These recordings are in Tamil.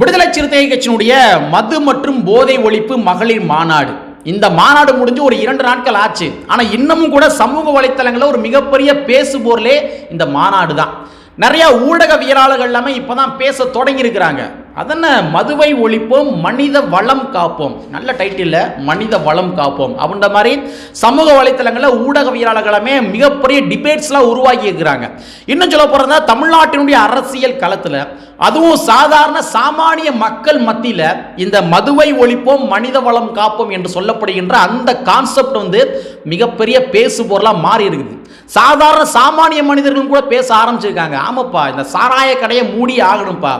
விடுதலை சிறுத்தை கட்சியினுடைய மது மற்றும் போதை ஒழிப்பு மகளிர் மாநாடு. இந்த மாநாடு முடிஞ்சு ஒரு இரண்டு நாட்கள் ஆச்சு. ஆனால் இன்னமும் கூட சமூக வலைத்தளங்களில் ஒரு மிகப்பெரிய பேசுபொருளே இந்த மாநாடு தான் நிறைய ஊடகவியலாளர்கள் எல்லாமே இப்பதான் பேச தொடங்கியிருக்கிறாங்க. அதனை மதுவை ஒழிப்போம் மனித வளம் காப்போம். நல்ல டைட்டில் மனித வளம் காப்போம். அப்படின்ற மாதிரி சமூக வலைத்தளங்களில் ஊடகவியலாளர்களுமே மிகப்பெரிய டிபேட்ஸ்லாம் உருவாக்கி இருக்கிறாங்க. இன்னும் சொல்ல போகிறதா தமிழ்நாட்டினுடைய அரசியல் களத்தில் அதுவும் சாதாரண சாமானிய மக்கள் மத்தியில் இந்த மதுவை ஒழிப்போம் மனித வளம் காப்போம் என்று சொல்லப்படுகின்ற அந்த கான்செப்ட் வந்து மிகப்பெரிய பேசு பொருளாக மாறி இருக்குது. சாதாரண சாமானிய மனிதர்களும் கூட பேச ஆரம்பிச்சிருக்காங்க. ஆமாப்பா இந்த சாராய கடையை மூடி ஆகணும்ப்பா.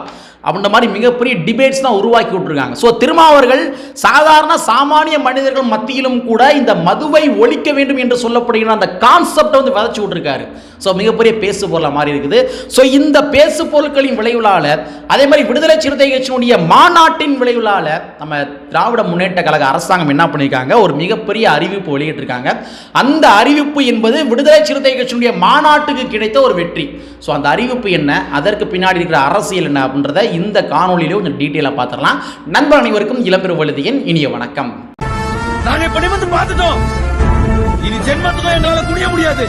அப்படின்ற மாதிரி மிகப்பெரிய டிபேட்ஸ் தான் உருவாக்கி விட்டுருக்காங்க. ஸோ திருமாவர்கள் சாதாரண சாமானிய மனிதர்கள் மத்தியிலும் கூட இந்த மதுவை ஒழிக்க வேண்டும் என்று சொல்லப்படுகிற அந்த கான்செப்டை வந்து விதைச்சு விட்டுருக்காரு. ஸோ மிகப்பெரிய பேசு பொருளாக மாறி இருக்குது. ஸோ இந்த பேசு பொருட்களின் விளைவுலால் அதே மாதிரி விடுதலை சிறுத்தை கட்சியினுடைய மாநாட்டின் விளைவுலால் நம்ம திராவிட முன்னேற்ற கழக அரசாங்கம் என்ன பண்ணியிருக்காங்க? ஒரு மிகப்பெரிய அறிவிப்பு வெளியிட்டிருக்காங்க. அந்த அறிவிப்பு என்பது விடுதலை சிறுத்தை கட்சியினுடைய மாநாட்டுக்கு கிடைத்த ஒரு வெற்றி. ஸோ அந்த அறிவிப்பு என்ன? அதற்கு பின்னாடி இருக்கிற அரசியல் என்ன அப்படின்றத இந்த காணொலியிலே கொஞ்சம் டீட்டெயிலாக பார்த்துடலாம். நண்பர் அனைவருக்கும் இளம்பெரு வழுதியின் இனிய வணக்கம். நாங்க இப்ப நிமிர்ந்து பார்த்துட்டோம். இனி ஜென்மத்துக்கும் எங்களால குனிய முடியாது.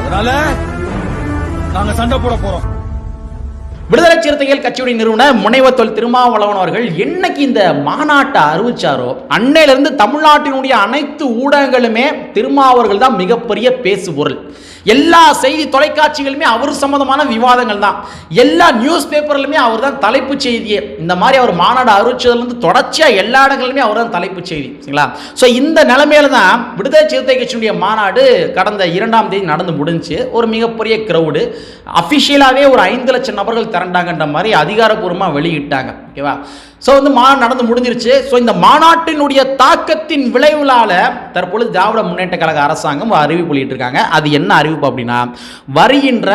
அதனால நாங்க சண்டை போட போறோம். விடுதலை சிறுத்தைகள் கட்சியுடைய நிறுவனர் முனைவர் தொல் திருமாவளவன் அவர்கள் என்னைக்கு இந்த மாநாட்டை அறிவிச்சாரோ அன்னையிலிருந்து தமிழ்நாட்டினுடைய அனைத்து ஊடகங்களுமே திருமாவர்கள் தான் மிகப்பெரிய பேசுபொருள். எல்லா செய்தி தொலைக்காட்சிகளுமே அவர் சம்மந்தமான விவாதங்கள் தான். எல்லா நியூஸ் பேப்பர்லையுமே அவர் தான் தலைப்பு செய்தியே. இந்த மாதிரி அவர் மாநாடு அறிவிச்சதுலேருந்து தொடர்ச்சியாக எல்லா இடங்களிலுமே அவர் தான் தலைப்பு செய்தி. சரிங்களா? ஸோ இந்த நிலைமையில தான் விடுதலை சிறுத்தை கட்சியினுடைய மாநாடு கடந்த இரண்டாம் தேதி நடந்து முடிஞ்சு ஒரு மிகப்பெரிய கிரௌடு அஃபிஷியலாகவே ஒரு ஐந்து லட்சம் நபர்கள் திரண்டாங்கன்ற மாதிரி அதிகாரப்பூர்வமாக வெளியிட்டாங்க. ஓகேவா? ஸோ வந்து மா நடந்து முடிஞ்சிருச்சு. ஸோ இந்த மாநாட்டினுடைய தாக்கத்தின் விளைவுகளால் தற்பொழுது திராவிட முன்னேற்ற கழக அரசாங்கம் அறிவிப்பு வெளியிட்டிருக்காங்க. அது என்ன அறிவிப்பு அப்படின்னா வருகின்ற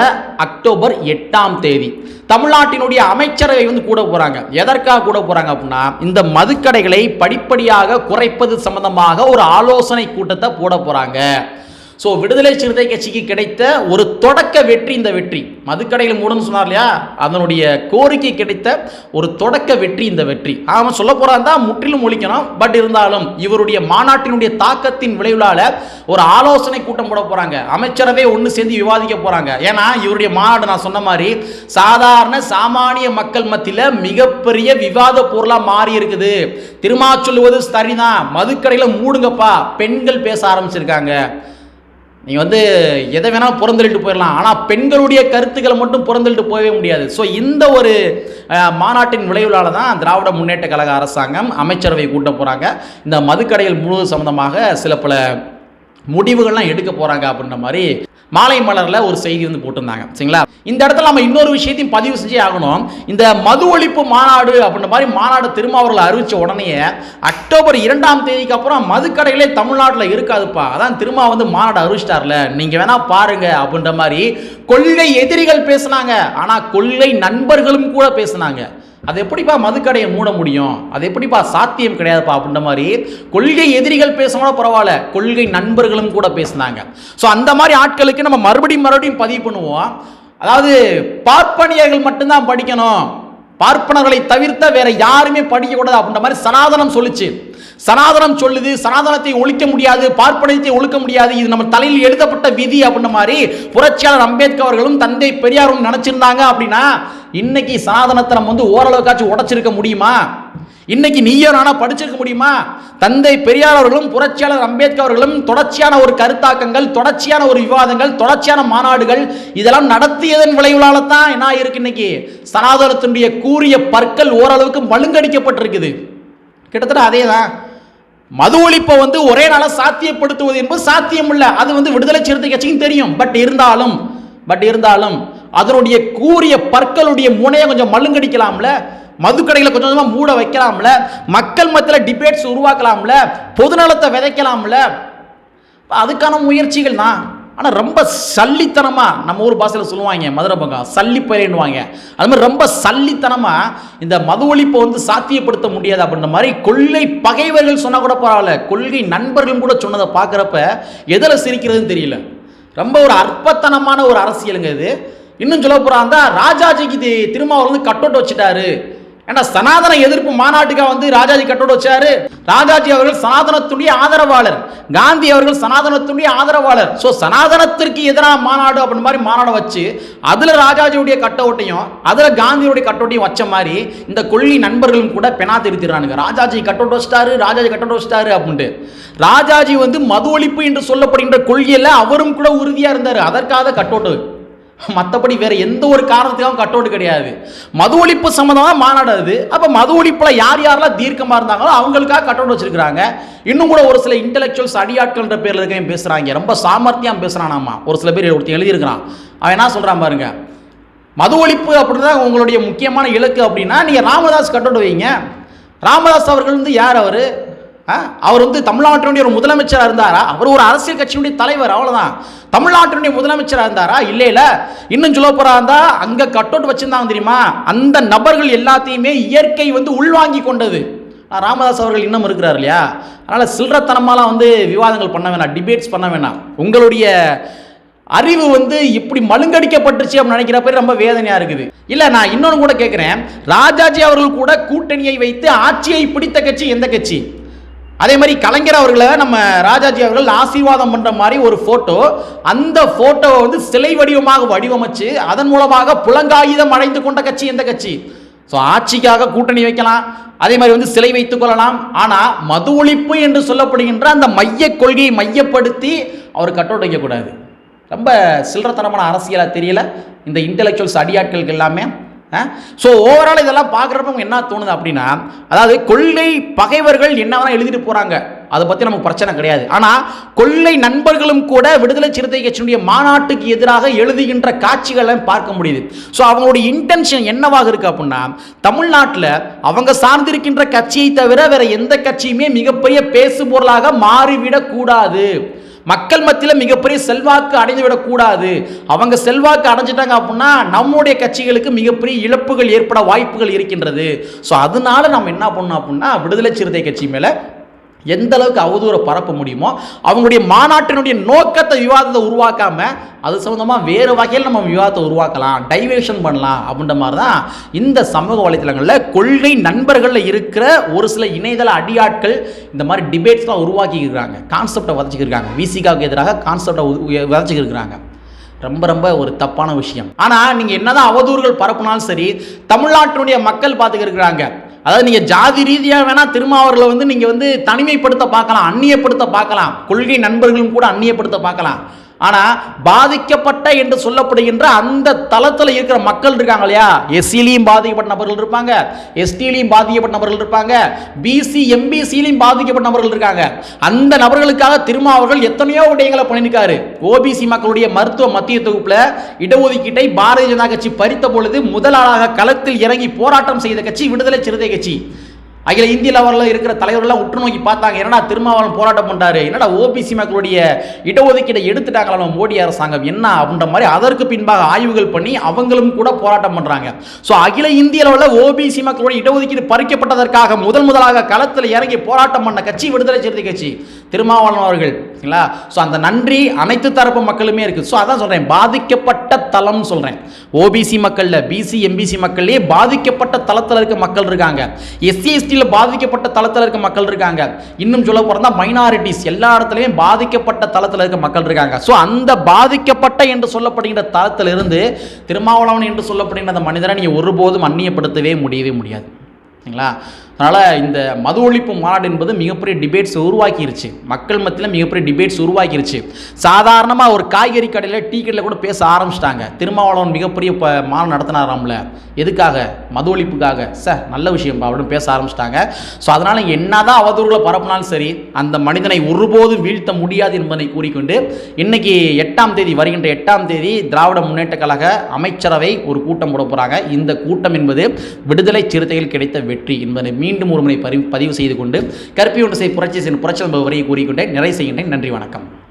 அக்டோபர் எட்டாம் தேதி தமிழ்நாட்டினுடைய அமைச்சரவை வந்து கூட போகிறாங்க எதற்காக கூட போகிறாங்க அப்படின்னா இந்த மதுக்கடைகளை படிப்படியாக குறைப்பது சம்பந்தமாக ஒரு ஆலோசனை கூட்டத்தை போட போகிறாங்க ஸோ விடுதலை சிறுத்தை கட்சிக்கு கிடைத்த ஒரு தொடக்க வெற்றி இந்த வெற்றி. மதுக்கடையில் மூடன்னு சொன்னார் இல்லையா? அதனுடைய கோரிக்கை கிடைத்த ஒரு தொடக்க வெற்றி இந்த வெற்றி. அவன் சொல்ல போகிறான் தான் முற்றிலும் ஒழிக்கணும். பட் இருந்தாலும் இவருடைய மாநாட்டினுடைய தாக்கத்தின் விளைவுலால ஒரு ஆலோசனை கூட்டம் போட போகிறாங்க அமைச்சரவே ஒன்று சேர்ந்து விவாதிக்க போகிறாங்க ஏன்னா இவருடைய மாநாடு நான் சொன்ன மாதிரி சாதாரண சாமானிய மக்கள் மத்தியில் மிகப்பெரிய விவாத பொருளாக மாறி இருக்குது. திருமா சொல்லுவது சரிதான். மதுக்கடையில் மூடுங்கப்பா. பெண்கள் பேச ஆரம்பிச்சிருக்காங்க. நீ வந்து எதை வேணால் புறந்தள்ளிட்டு போயிடலாம். ஆனால் பெண்களுடைய கருத்துக்களை மட்டும் புறந்தள்ளிட்டு போகவே முடியாது. ஸோ இந்த ஒரு மாநாட்டின் விளைவுகளால் தான் திராவிட முன்னேற்ற கழக அரசாங்கம் அமைச்சரவை கூட்ட போகிறாங்க இந்த மதுக்கடைகள் முழு சம்மந்தமாக சில பல முடிவுகள்லாம் எடுக்க போகிறாங்க அப்படின்ற மாதிரி மாலை மலரில் ஒரு செய்தி வந்து போட்டிருந்தாங்க. சரிங்களா? இந்த இடத்துல நம்ம இன்னொரு விஷயத்தையும் பதிவு செஞ்சே ஆகணும். இந்த மது ஒழிப்பு மாநாடு அப்படின்ற மாதிரி மாநாடு திருமாவர்கள் அறிவித்த உடனே அக்டோபர் இரண்டாம் தேதிக்கு அப்புறம் மதுக்கடைகளே தமிழ்நாட்டில் இருக்காதுப்பா. அதான் திருமா வந்து மாநாடு அறிவிச்சிட்டார்ல. நீங்கள் வேணா பாருங்க அப்படின்ற மாதிரி கொள்கை எதிரிகள் பேசுனாங்க. ஆனால் கொள்கை நண்பர்களும் கூட பேசுனாங்க. அது எப்படிப்பா மதுக்கடையை மூட முடியும்? அது எப்படிப்பா சாத்தியம் கிடையாதுப்பா அப்படின்ற மாதிரி கொள்கை எதிரிகள் பேசினா பரவாயில்ல. கொள்கை நண்பர்களும் கூட பேசினாங்க. ஸோ அந்த மாதிரி ஆட்களுக்கு நம்ம மறுபடியும் மறுபடியும் பதிவு பண்ணுவோம். அதாவது பார்ப்பனியர்கள் மட்டும்தான் படிக்கணும். பார்ப்பனர்களை தவிர்த்த வேற யாருமே படிக்கக்கூடாது அப்படின்ற மாதிரி சனாதனம் சொல்லுச்சு. சனாதனம் சொல்லுது சனாதனத்தை ஒழிக்க முடியாது பார்ப்பனத்தை ஒழிக்க முடியாது. இது நம்ம தலையில் எழுதப்பட்ட விதி அப்படின்ற மாதிரி புரட்சியாளர் அம்பேத்கர் அவர்களும் தந்தை பெரியாரும் நினைச்சிருந்தாங்க அப்படின்னா இன்னைக்கு சாதனத்தை நம்ம வந்து ஓரளவுக்காச்சும் உடைச்சிருக்க முடியுமா? இன்னைக்கு நீயோ நானா படிச்சிருக்க முடியுமா? தந்தை பெரியார் அவர்களும் புரட்சியாளர் அம்பேத்கர் அவர்களும் தொடர்ச்சியான ஒரு கருத்தாக்கங்கள் தொடர்ச்சியான ஒரு விவாதங்கள் தொடர்ச்சியான மாநாடுகள் இதெல்லாம் நடத்தியதன் விளைவுகளால தான் என்ன இருக்கு இன்னைக்கு? சனாதனத்தினுடைய கூறிய பற்கள் ஓரளவுக்கு மழுங்கடிக்கப்பட்டிருக்குது. கிட்டத்தட்ட அதே தான் மது ஒழிப்பை வந்து ஒரே நாள சாத்தியப்படுத்துவது என்பது சாத்தியம் இல்லை அது வந்து விடுதலை சிறுத்தை கட்சிக்கும் தெரியும். பட் இருந்தாலும் பட் இருந்தாலும் அதனுடைய கூறிய பற்களுடைய முனையை கொஞ்சம் மழுங்கடிக்கலாம்ல மதுக்கடைகளை கொஞ்சம் கொஞ்சமாக மூட வைக்கலாம்ல மக்கள் மத்தியில் டிபேட்ஸ் உருவாக்கலாம்ல பொதுநலத்தை விதைக்கலாம்ல. அதுக்கான முயற்சிகள் தான். ஆனால் ரொம்ப சல்லித்தனமாக நம்ம ஊர் பாஷையில் சொல்லுவாங்க மதுரை பக்கம் சல்லி அது மாதிரி ரொம்ப சல்லித்தனமாக இந்த மது ஒழிப்பை வந்து சாத்தியப்படுத்த முடியாது அப்படின்ற மாதிரி கொள்கை பகைவர்கள் சொன்னால் கூட பரவாயில்ல கொள்கை நண்பர்கள் கூட சொன்னதை பார்க்குறப்ப எதில் சிரிக்கிறதுன்னு தெரியல. ரொம்ப ஒரு அற்பத்தனமான ஒரு அரசியலுங்க இது. இன்னும் சொல்ல போகிறாந்தா ராஜாஜிக்கு இது திருமாவளவன் வந்து கட்டோட்டு வச்சுட்டாரு. ஏன்னா சனாதன எதிர்ப்பு மாநாட்டுக்காக வந்து ராஜாஜி கட்டோடு வச்சாரு? ராஜாஜி அவர்கள் சனாதனத்துடைய ஆதரவாளர். காந்தி அவர்கள் சனாதனத்துடைய ஆதரவாளர். ஸோ சனாதனத்திற்கு எதிரான மாநாடு அப்படின்னு மாதிரி மாநாடு வச்சு அதில் ராஜாஜியுடைய கட்டோட்டையும் அதில் காந்தியுடைய கட்டோட்டையும் வச்ச மாதிரி இந்த கொள்ளி நண்பர்களும் கூட பெணா திருத்திடுறானுங்க ராஜாஜி கட்டோட்டு வச்சிட்டாரு ராஜாஜி கட்டோட்டு வச்சிட்டாரு அப்படின்ட்டு. ராஜாஜி வந்து மது ஒழிப்பு என்று சொல்லப்படுகின்ற கொள்கையில் அவரும் கூட உறுதியாக இருந்தார். அதற்காக கட்டோட்டு மற்றபடி வேறு எந்த ஒரு காரணத்துக்காகவும் கட் அவுட் கிடையாது. மது ஒழிப்பு சம்மந்தமாக மாநாடு அது. அப்போ மது ஒழிப்பில் யார் யாரெல்லாம் தீர்க்கமாக இருந்தாங்களோ அவங்களுக்காக கட் அவுட் இன்னும் கூட ஒரு சில இன்டெலெக்சுவல்ஸ் அடியாட்கள்ன்ற பேரில் இருக்கையும் பேசுகிறாங்க ரொம்ப சாமர்த்தியம் பேசுகிறானாமா ஒரு சில பேர் ஒருத்தர் எழுதியிருக்கிறான். அவன் என்ன சொல்கிறான் பாருங்க. மது ஒழிப்பு அப்படிதான் உங்களுடைய முக்கியமான இலக்கு அப்படின்னா நீங்கள் ராமதாஸ் கட் அவுட் வைங்க. ராமதாஸ் அவர்கள் வந்து யார் அவர்? அவர் வந்து தமிழ்நாட்டினுடைய ஒரு முதலமைச்சராக இருந்தாரா? அவர் ஒரு அரசியல் கட்சியினுடைய தலைவர் அவ்வளோதான் தமிழ்நாட்டினுடைய முதலமைச்சராக இருந்தாரா? இல்லை இல்லை. இன்னும் சொல்ல போறா இருந்தா அங்கே கட்டோட்டு வச்சிருந்தாங்க தெரியுமா? அந்த நபர்கள் எல்லாத்தையுமே இயற்கை வந்து உள்வாங்கி கொண்டது. ராமதாஸ் அவர்கள் இன்னும் இருக்கிறார் இல்லையா? அதனால் சில்லறத்தனமாலாம் வந்து விவாதங்கள் பண்ண வேணாம் டிபேட்ஸ் பண்ண வேணாம். உங்களுடைய அறிவு வந்து இப்படி மழுங்கடிக்கப்பட்டுச்சு அப்படின்னு நினைக்கிற ரொம்ப வேதனையாக இருக்குது. இல்லை நான் இன்னொன்று கூட கேட்குறேன் ராஜாஜி அவர்கள் கூட கூட்டணியை வைத்து ஆட்சியை பிடித்த கட்சி எந்த கட்சி? அதே மாதிரி கலைஞர் அவர்களை நம்ம ராஜாஜி அவர்கள் ஆசீர்வாதம் பண்ணுற மாதிரி ஒரு ஃபோட்டோ அந்த ஃபோட்டோவை வந்து சிலை வடிவமாக வடிவமைச்சு அதன் மூலமாக புலங்காயுதம் அடைந்து கொண்ட கட்சி எந்த கட்சி? ஸோ ஆட்சிக்காக கூட்டணி வைக்கலாம். அதே மாதிரி வந்து சிலை வைத்துக் கொள்ளலாம். ஆனால் மது ஒழிப்பு என்று சொல்லப்படுகின்ற அந்த மைய கொள்கையை மையப்படுத்தி அவர் கட்டோட்டு வைக்கக்கூடாது. ரொம்ப சில்லறத்தனமான அரசியலாக தெரியல. இந்த இன்டெலெக்சுவல்ஸ் அடியாட்களுக்கு எல்லாமே. ஸோ ஓவரால் இதெல்லாம் பார்க்குறப்ப நமக்கு என்ன தோணுது அப்படின்னா அதாவது கொள்ளை பகைவர்கள் என்ன வேணால் எழுதிட்டு போகிறாங்க அதை பற்றி நமக்கு பிரச்சனை கிடையாது. ஆனால் கொள்ளை நண்பர்களும் கூட விடுதலை சிறுத்தை கட்சியினுடைய மாநாட்டுக்கு எதிராக எழுதுகின்ற காட்சிகளை பார்க்க முடியுது. ஸோ அவங்களுடைய இன்டென்ஷன் என்னவாக இருக்குது அப்படின்னா தமிழ்நாட்டில் அவங்க சார்ந்திருக்கின்ற கட்சியை தவிர வேற எந்த கட்சியுமே மிகப்பெரிய பேசுபொருளாக மாறிவிடக்கூடாது. மக்கள் மத்தியில் மிகப்பெரிய செல்வாக்கு அடைந்து விடக்கூடாது அவங்க செல்வாக்கு அடைஞ்சிட்டாங்க அப்படின்னா நம்முடைய கட்சிகளுக்கு மிகப்பெரிய இழப்புகள் ஏற்பட வாய்ப்புகள் இருக்கின்றது. ஸோ அதனால நம்ம என்ன பண்ணோம் அப்படின்னா விடுதலை சிறுத்தை கட்சி மேலே எந்த அளவுக்கு அவதூறை பரப்ப முடியுமோ அவங்களுடைய மாநாட்டினுடைய நோக்கத்தை விவாதத்தை உருவாக்காம அது சம்மந்தமாக வேறு வகையில் நம்ம விவாதத்தை உருவாக்கலாம் டைவேஷன் பண்ணலாம் அப்படின்ற மாதிரி தான் இந்த சமூக வலைத்தளங்களில் கொள்கை நண்பர்களில் இருக்கிற ஒரு சில இணையதள அடியாட்கள் இந்த மாதிரி டிபேட்ஸ்லாம் உருவாக்கிக்கிறாங்க கான்செப்டை வதச்சிக்கிருக்காங்க விசிகாவுக்கு எதிராக கான்செப்டை வதச்சிக்கிருக்கிறாங்க ரொம்ப ரொம்ப ஒரு தப்பான விஷயம். ஆனால் நீங்கள் என்னதான் அவதூறுகள் பரப்புனாலும் சரி தமிழ்நாட்டினுடைய மக்கள் பார்த்துக்கிருக்கிறாங்க. அதாவது நீங்கள் ஜாதி ரீதியாக வேணால் திருமாவூரில் வந்து நீங்கள் வந்து தனிமைப்படுத்த பார்க்கலாம் அந்நியப்படுத்த பார்க்கலாம். கொள்கை நண்பர்களும் கூட அந்நியப்படுத்த பார்க்கலாம். ஆனால் பாதிக்கப்பட்ட என்று சொல்லப்படுகின்ற அந்த தளத்தில் இருக்கிற மக்கள் இருக்காங்க இல்லையா? எஸ்சிலையும் பாதிக்கப்பட்ட நபர்கள் இருப்பாங்க. எஸ்டிலையும் பாதிக்கப்பட்ட நபர்கள் இருப்பாங்க. பிசி எம்பிசிலையும் பாதிக்கப்பட்ட நபர்கள் இருக்காங்க. அந்த நபர்களுக்காக திருமாவர்கள் எத்தனையோ விடயங்களை பண்ணியிருக்காரு. ஓபிசி மக்களுடைய மருத்துவ மத்திய தொகுப்பில் இடஒதுக்கீட்டை பாரதிய ஜனதா கட்சி பறித்த பொழுது முதலாளாக களத்தில் இறங்கி போராட்டம் செய்த கட்சி விடுதலை சிறுத்தை கட்சி. அகில இந்திய லெவலில் இருக்கிற தலைவர்கள்லாம் உற்று நோக்கி பார்த்தாங்க. என்னடா திருமாவளவன் போராட்டம் பண்ணாரு என்னடா ஓபிசி மக்களுடைய இடஒதுக்கீடை எடுத்துட்டாங்களா மோடி அரசாங்கம்? என்ன அப்படின்ற மாதிரி அதற்கு பின்பாக ஆய்வுகள் பண்ணி அவங்களும் கூட போராட்டம் பண்றாங்க. ஸோ அகில இந்திய லெவலில் ஓபிசி மக்களுடைய இடஒதுக்கீடு பறிக்கப்பட்டதற்காக முதல் முதலாக களத்தில் இறங்கி போராட்டம் பண்ண கட்சி விடுதலை சிறுத்தை கட்சி திருமாவளவன் அவர்கள். ஸோ அந்த நன்றி அனைத்து தரப்பு மக்களுமே இருக்குது ஸோ அதான் சொல்கிறேன் பாதிக்கப்பட்ட தளம்னு சொல்கிறேன் ஓபிசி மக்களில் பிசி எம்பிசி மக்கள்லேயே பாதிக்கப்பட்ட தளத்தில் இருக்க மக்கள் இருக்காங்க. எஸ்சி எஸ்டியில் பாதிக்கப்பட்ட தளத்தில் இருக்க மக்கள் இருக்காங்க. இன்னும் சொல்ல போகிறதா மைனாரிட்டிஸ் எல்லா இடத்துலையும் பாதிக்கப்பட்ட தளத்தில் இருக்க மக்கள் இருக்காங்க. ஸோ அந்த பாதிக்கப்பட்ட என்று சொல்லப்படுகின்ற தளத்திலிருந்து திருமாவளவன் என்று சொல்லப்படுகின்ற அந்த மனிதனை நீங்கள் ஒருபோதும் அந்நியப்படுத்தவே முடியவே முடியாது. சரிங்களா அதனால் இந்த மது ஒழிப்பு மாநாடு என்பது மிகப்பெரிய டிபேட்ஸ் உருவாக்கிருச்சு. மக்கள் மத்தியில் மிகப்பெரிய டிபேட்ஸ் உருவாக்கிருச்சு. சாதாரணமாக ஒரு காய்கறி கடையில் டீ கடையில் கூட பேச ஆரம்பிச்சிட்டாங்க. திருமாவளவன் மிகப்பெரிய இப்போ மாநாடு நடத்தினாராம்ல. எதுக்காக? மது ஒழிப்புக்காக. சார் நல்ல விஷயம் அப்படின்னு பேச ஆரம்பிச்சிட்டாங்க. ஸோ அதனால் என்ன தான் அவதூறுகளை பரப்புனாலும் சரி அந்த மனிதனை ஒருபோதும் வீழ்த்த முடியாது என்பதை கூறிக்கொண்டு இன்னைக்கு எட்டாம் தேதி வருகின்ற எட்டாம் தேதி திராவிட முன்னேற்ற கழக அமைச்சரவை ஒரு கூட்டம் போட போகிறாங்க இந்த கூட்டம் என்பது விடுதலை சிறுத்தைகள் கிடைத்த வெற்றி என்பதை மீண்டும் ஒருமுறை பதிவு பதிவு செய்து கொண்டு கற்பியொன்று செய் புரட்சி செய்யும் புரட்சி என்பவரை கூறிக்கொண்டே நிறைவு செய்கின்றேன். நன்றி வணக்கம்.